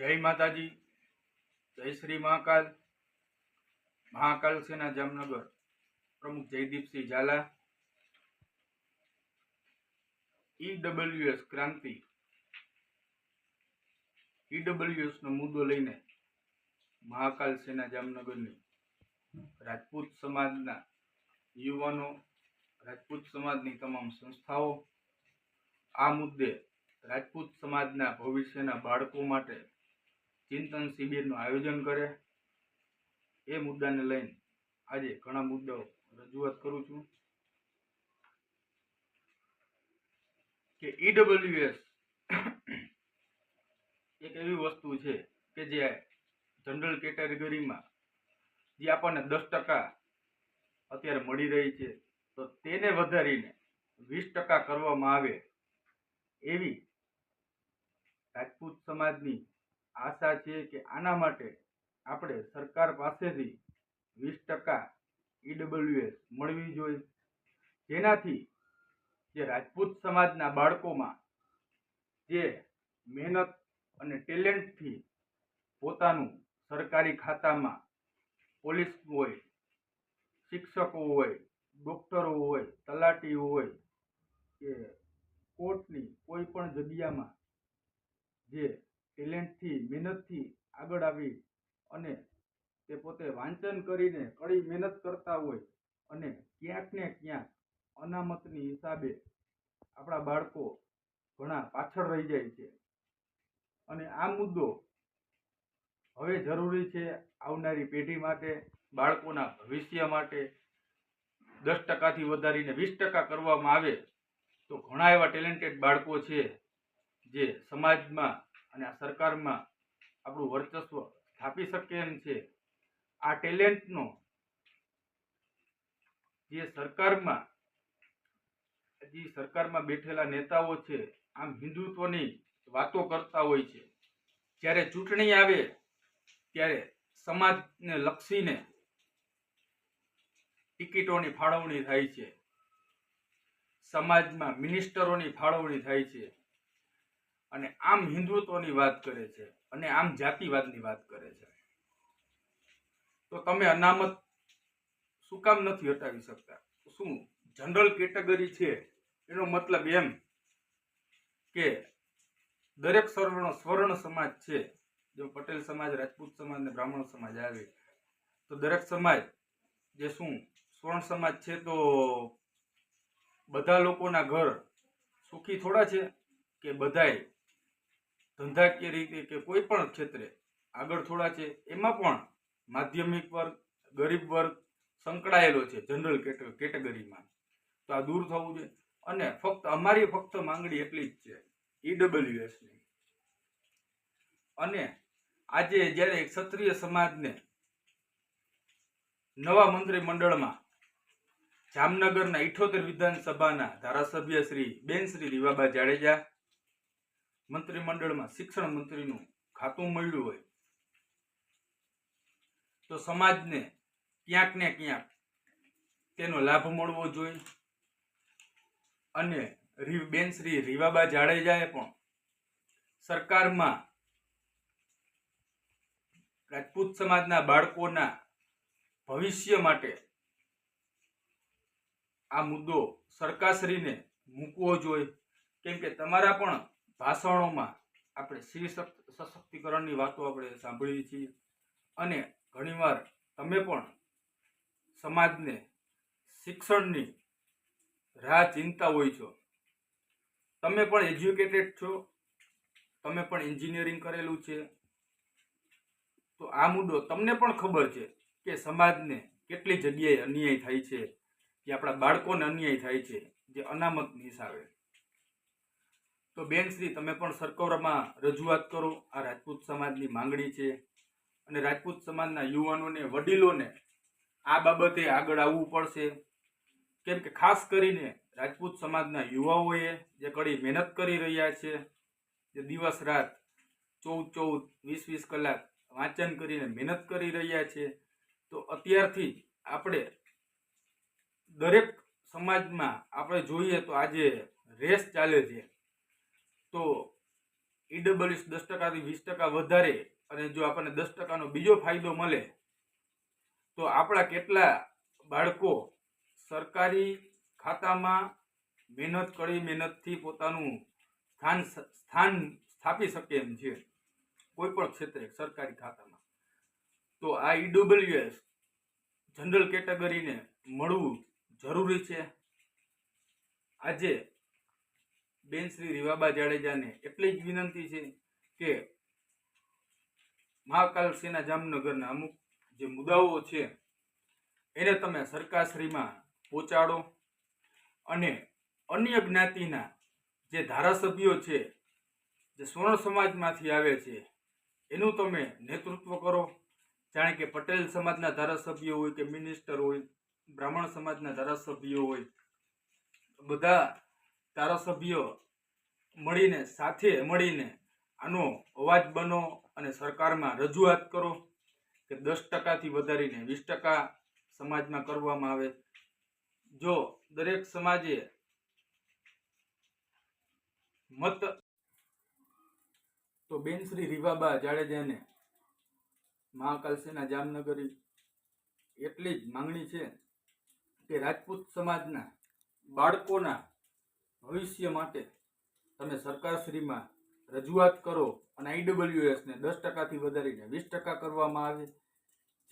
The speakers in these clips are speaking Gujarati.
જય માતાજી, જય શ્રી મહાકાલ. મહાકાલ સેના જામનગર. પ્રમુખ જયદીપસિંહ ઝાલા. ઈડબલ્યુએસ ક્રાંતિ. ઈડબલ્યુએસનો મુદ્દો લઈને મહાકાલ સેના જામનગરની રાજપૂત સમાજના યુવાનો, રાજપૂત સમાજની તમામ સંસ્થાઓ આ મુદ્દે રાજપૂત સમાજના ભવિષ્યના બાળકો માટે ચિંતન શિબિરનું આયોજન કરે. એ મુદ્દાને લઈને આજે ઘણા મુદ્દાઓ રજૂઆત કરું છું. કે ઈડબ્લ્યુએસ એક એવી વસ્તુ છે કે જે જનરલ કેટેગરીમાં જે આપણને દસ ટકા અત્યારે મળી રહી છે, તો તેને વધારીને વીસ ટકા કરવામાં આવે એવી રાજપૂત સમાજની આશા છે કે આના માટે આપણે સરકાર પાસેથી વીસ ટકા ઈડબ્લ્યુએસ મળવી જોઈએ. જેનાથી જે રાજપૂત સમાજના બાળકોમાં જે મહેનત અને ટેલેન્ટથી પોતાનું સરકારી ખાતામાં પોલીસ હોય, શિક્ષકો હોય, ડોક્ટરો હોય તલાટી હોય, કે કોર્ટની કોઈ પણ જગ્યામાં જે ટેલેન્ટથી મહેનતથી આગળ આવી અને તે પોતે વાંચન કરીને કડી મહેનત કરતા હોય અને ક્યાંક ને ક્યાંક અનામતની હિસાબે આપણા બાળકો ઘણા પાછળ રહી જાય છે. અને આ મુદ્દો હવે જરૂરી છે આવનારી પેઢી માટે, બાળકોના ભવિષ્ય માટે દસ ટકાથી વધારીને વીસ ટકા કરવામાં આવે તો ઘણા એવા ટેલેન્ટેડ બાળકો છે જે સમાજમાં અને આ સરકારમાં આપણું વર્ચસ્વ સ્થાપી શકે એમ છે. આ ટેલેન્ટનો જે સરકારમાં જે સરકારમાં બેઠેલા નેતાઓ છે, આમ હિન્દુત્વની વાતો કરતા હોય છે. જ્યારે ચૂંટણી આવે, ત્યારે સમાજને લક્ષીને ટિકિટોની ફાળવણી થાય છે. સમાજમાં મિનિસ્ટરોની ફાળવણી થાય છે. અને આમ હિન્દુત્વની વાત કરે છે અને આમ જાતિવાદની વાત કરે છે. તો તમે અનામત શું કામ નથી હટાવી શકતા? શું જનરલ કેટેગરી છે? એનો મતલબ એમ કે દરેક સ્વર્ણ સ્વર્ણ સમાજ છે. જો પટેલ સમાજ, રાજપૂત સમાજ ને બ્રાહ્મણ સમાજ આવે, તો દરેક સમાજ જે શું સ્વર્ણ સમાજ છે તો બધા લોકોના ઘર સુખી થોડા છે કે બધાય ધંધાકીય રીતે કે કોઈ પણ ક્ષેત્રે આગળ થોડા છે, એમાં પણ માધ્યમિક વર્ગ, ગરીબ વર્ગ સંકળાયેલો છે જનરલ કેટેગરીમાં તો આ દૂર થવું જોઈએ અને ફક્ત અમારી ફક્ત માંગણી એટલી જ છે ઈડબ્લ્યુએસની અને આજે જ્યારે ક્ષત્રિય સમાજને નવા મંત્રી મંડળમાં જામનગરના ઇઠોતેર વિધાનસભાના ધારાસભ્ય શ્રી બેન શ્રી રીવાબા જાડેજા મંત્રીમંડળમાં શિક્ષણ મંત્રીનું ખાતું મળ્યું હોય, તો સમાજને ક્યાંક ને ક્યાંક તેનો લાભ મળવો જોઈએ. અને બેન શ્રી રીવાબા જાડેજાએ પણ સરકારમાં રાજપૂત સમાજના બાળકોના ભવિષ્ય માટે આ મુદ્દો સરકારશ્રીને મૂકવો જોઈએ. કેમ કે તમારા પણ ભાષણોમાં આપણે સ્ત્રી સશક્ત- સશક્તિકરણની વાતો આપણે સાંભળીએ છીએ. અને ઘણીવાર તમે પણ સમાજને શિક્ષણની રાહ ચિંતા હોય છો. તમે પણ એજ્યુકેટેડ છો. તમે પણ એન્જિનિયરિંગ કરેલું છે. તો આ મુદ્દો તમને પણ ખબર છે કે સમાજને કેટલી જગ્યાએ અન્યાય થાય છે. કે આપણા બાળકોને અન્યાય થાય છે. જે અનામત હિસાબે તો બેનશ્રી તમે પણ સરકારમાં રજૂઆત કરો. આ રાજપૂત સમાજની માંગણી છે અને રાજપૂત સમાજના યુવાનોને, વડીલોને આ બાબતે આગળ આવવું પડશે. કેમ કે ખાસ કરીને રાજપૂત સમાજના યુવાઓએ જે કડી મહેનત કરી રહ્યા છે, જે દિવસ રાત ચૌદ ચૌદ, વીસ વીસ કલાક વાંચન કરીને મહેનત કરી રહ્યા છે, તો અત્યારથી આપણે દરેક સમાજમાં આપણે જોઈએ તો આજે રેસ ચાલે છે. તો ઈડબ્લ્યુએસ દસ ટકાથી વીસ ટકા વધારે અને જો આપણને દસ ટકાનો બીજો ફાયદો મળે, તો આપણા કેટલા બાળકો સરકારી ખાતામાં મહેનત કરી મહેનતથી પોતાનું સ્થાન સ્થાન સ્થાપી શકે એમ છે. કોઈ પણ ક્ષેત્રે સરકારી ખાતામાં. તો આ ઈડબ્લ્યુએસ જનરલ કેટેગરીને મળવું જરૂરી છે. આજે બેન શ્રી રીવાબા જાડેજાને એટલી જ વિનંતી છે કે મહાકાલ સેના જામનગરના અમુક જે મુદ્દાઓ છે, એને તમે સરકારશ્રીમાં પહોંચાડો અને અન્ય જ્ઞાતિના જે ધારાસભ્યો છે, જે સ્વર્ણ સમાજમાંથી આવે છે, એનું તમે નેતૃત્વ કરો. જાણે કે પટેલ સમાજના ધારાસભ્યો હોય કે મિનિસ્ટર હોય, બ્રાહ્મણ સમાજના ધારાસભ્યો હોય બધા ધારાસભ્યો મળીને, સાથે મળીને આનો અવાજ બનો અને સરકારમાં રજૂઆત કરો કે દસ ટકાથી વધારીને વીસ ટકા સમાજમાં કરવામાં આવે. જો દરેક સમાજે મત તો બેન શ્રી રીવાબા જાડેજાને મહાકાલ સેના જામનગરી એટલી જ માંગણી છે કે રાજપૂત સમાજના બાળકોના ભવિષ્ય માટે તમે સરકારશ્રીમાં રજૂઆત કરો અને આઈડબ્લ્યુએસને દસ ટકાથી વધારીને વીસ ટકા કરવામાં આવે,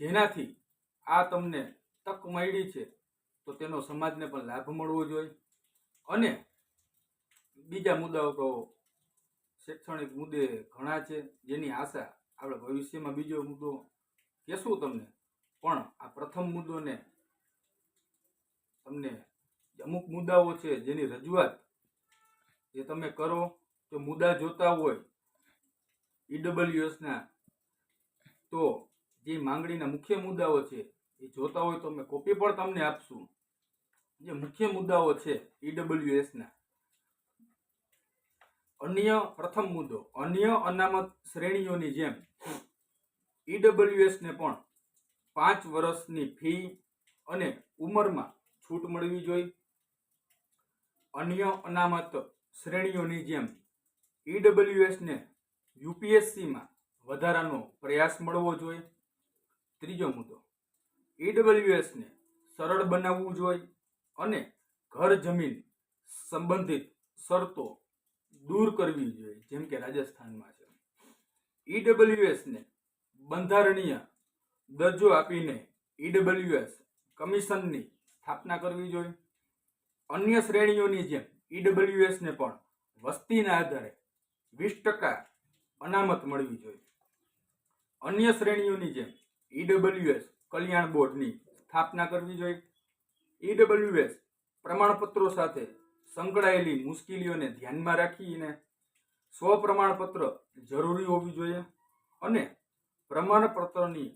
જેનાથી આ તમને તક મળી છે, તો તેનો સમાજને પણ લાભ મળવો જોઈએ. અને બીજા મુદ્દાઓ તો શૈક્ષણિક મુદ્દે ઘણા છે, જેની આશા આપણે ભવિષ્યમાં બીજો મુદ્દો કહેશું તમને, પણ આ પ્રથમ મુદ્દોને તમને અમુક મુદ્દાઓ છે જેની રજૂઆત જે તમે કરો, જો મુદ્દા જોતા હોય ઈડબ્લ્યુએસના તો જે માંગણીના મુખ્ય મુદ્દાઓ છે, એ જોતા હોય તો અમે કોપી પણ તમને આપશું. જે મુખ્ય મુદ્દાઓ છે ઈડબ્લ્યુએસના અન્ય પ્રથમ મુદ્દો, અન્ય અનામત શ્રેણીઓની જેમ ઈડબ્લ્યુએસને પણ પાંચ વર્ષની ફી અને ઉંમરમાં છૂટ મળવી જોઈએ. અન્ય અનામત શ્રેણીઓની જેમ ઈડબ્લ્યુએસને યુપીએસસીમાં વધારાનો પ્રયાસ મળવો જોઈએ. ત્રીજો મુદ્દો ઈડબ્લ્યુએસને સરળ બનાવવું જોઈએ અને ઘર જમીન સંબંધિત શરતો દૂર કરવી જોઈએ, જેમ કે રાજસ્થાનમાં છે. ઈડબ્લ્યુએસને બંધારણીય દરજ્જો આપીને ઈડબ્લ્યુએસ કમિશનની સ્થાપના કરવી જોઈએ. અન્ય શ્રેણીઓની જેમ ઈડબ્લ્યુએસને પણ વસ્તીના આધારે વીસ ટકા અનામત મળવી જોઈએ. અન્ય શ્રેણીઓની જેમ ઈડબ્લ્યુએસ કલ્યાણ બોર્ડની સ્થાપના કરવી જોઈએ. ઈડબ્લ્યુએસ પ્રમાણપત્રો સાથે સંકળાયેલી મુશ્કેલીઓને ધ્યાનમાં રાખીને સ્વ પ્રમાણપત્ર જરૂરી હોવી જોઈએ અને પ્રમાણપત્રની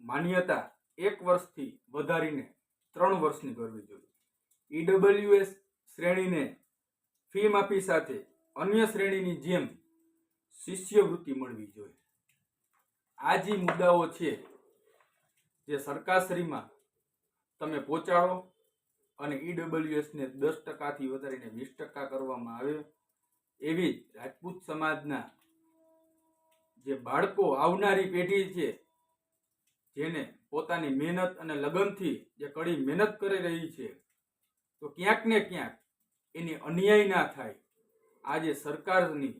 માન્યતા એક વર્ષથી વધારીને ત્રણ વર્ષની કરવી જોઈએ. ઈડબ્લ્યુએસ શ્રેણીને ફી માફી સાથે અન્ય શ્રેણીની જેમ શિષ્યવૃત્તિ મળવી જોઈએ. આ જે મુદ્દાઓ છે જે સરકારશ્રીમાં તમે પહોંચાડો અને ઈડબ્લ્યુએસને દસ ટકાથી વધારીને વીસ ટકા કરવામાં આવે, એવી રાજપૂત સમાજના જે બાળકો આવનારી પેઢી છે, જેને પોતાની મહેનત અને લગનથી જે કડી મહેનત કરી રહી છે, તો ક્યાંક ને ક્યાંક એની અન્યાય ના થાય. આ જે સરકારની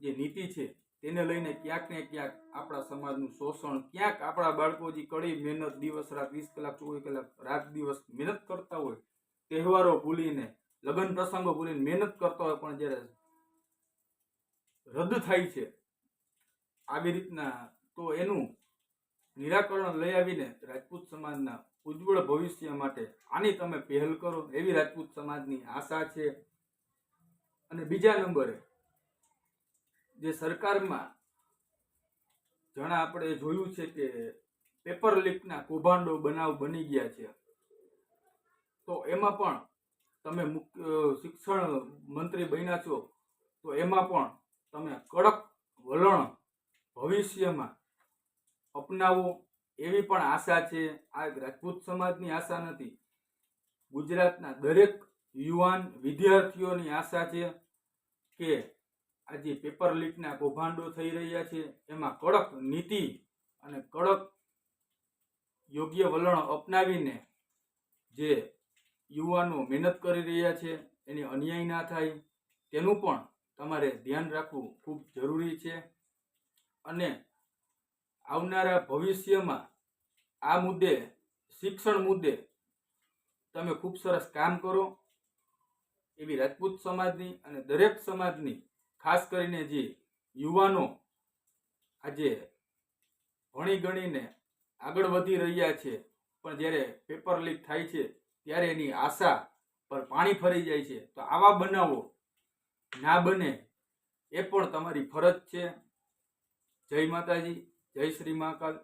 જે નીતિ છે, તેને લઈને ક્યાંક ને ક્યાંક આપણા સમાજનું શોષણ, ક્યાંક આપણા બાળકો જે કડી મહેનત દિવસ રાત વીસ કલાક, ચોવીસ કલાક રાત દિવસ મહેનત કરતા હોય, તહેવારો ભૂલીને, લગ્ન પ્રસંગો ભૂલીને મહેનત કરતા હોય, પણ જ્યારે રદ થાય છે, આવી રીતના તો એનું નિરાકરણ લઈ આવીને રાજપૂત સમાજના ઉજ્જવળ ભવિષ્ય માટે આની તમે પહેલ કરો એવી રાજપૂત સમાજની આશા છે. અને બીજા નંબરે જે સરકારમાં જણા આપણે જોયું છે કે પેપર લીકના કૌભાંડો બનાવ બની ગયા છે. તો એમાં પણ તમે મુખ્ય શિક્ષણ મંત્રી બન્યા છો, તો એમાં પણ તમે કડક વલણ ભવિષ્યમાં અપનાવો એવી પણ આશા છે, આ રાજપૂત સમાજની આશા નથી. ગુજરાતના દરેક યુવાન વિદ્યાર્થીઓની આશા છે કે આજે પેપર લીકના કૌભાંડો થઈ રહ્યા છે, એમાં કડક નીતિ અને કડક યોગ્ય વલણ અપનાવીને જે યુવાનો મહેનત કરી રહ્યા છે, એની અન્યાય ના થાય, તેનું પણ તમારે ધ્યાન રાખવું ખૂબ જરૂરી છે. અને આવનારા ભવિષ્યમાં આ મુદ્દે, શિક્ષણ મુદ્દે તમે ખૂબ સરસ કામ કરો. એવી રાજપૂત સમાજની અને દરેક સમાજની, ખાસ કરીને જે યુવાનો આજે ભણી ગણીને આગળ વધી રહ્યા છે, પણ જ્યારે પેપર લીક થાય છે, ત્યારે એની આશા પર પાણી ફરી જાય છે. તો આવા બનાવો ના બને, એ પણ તમારી ફરજ છે. જય માતાજી. જય શ્રી મહાકાલ.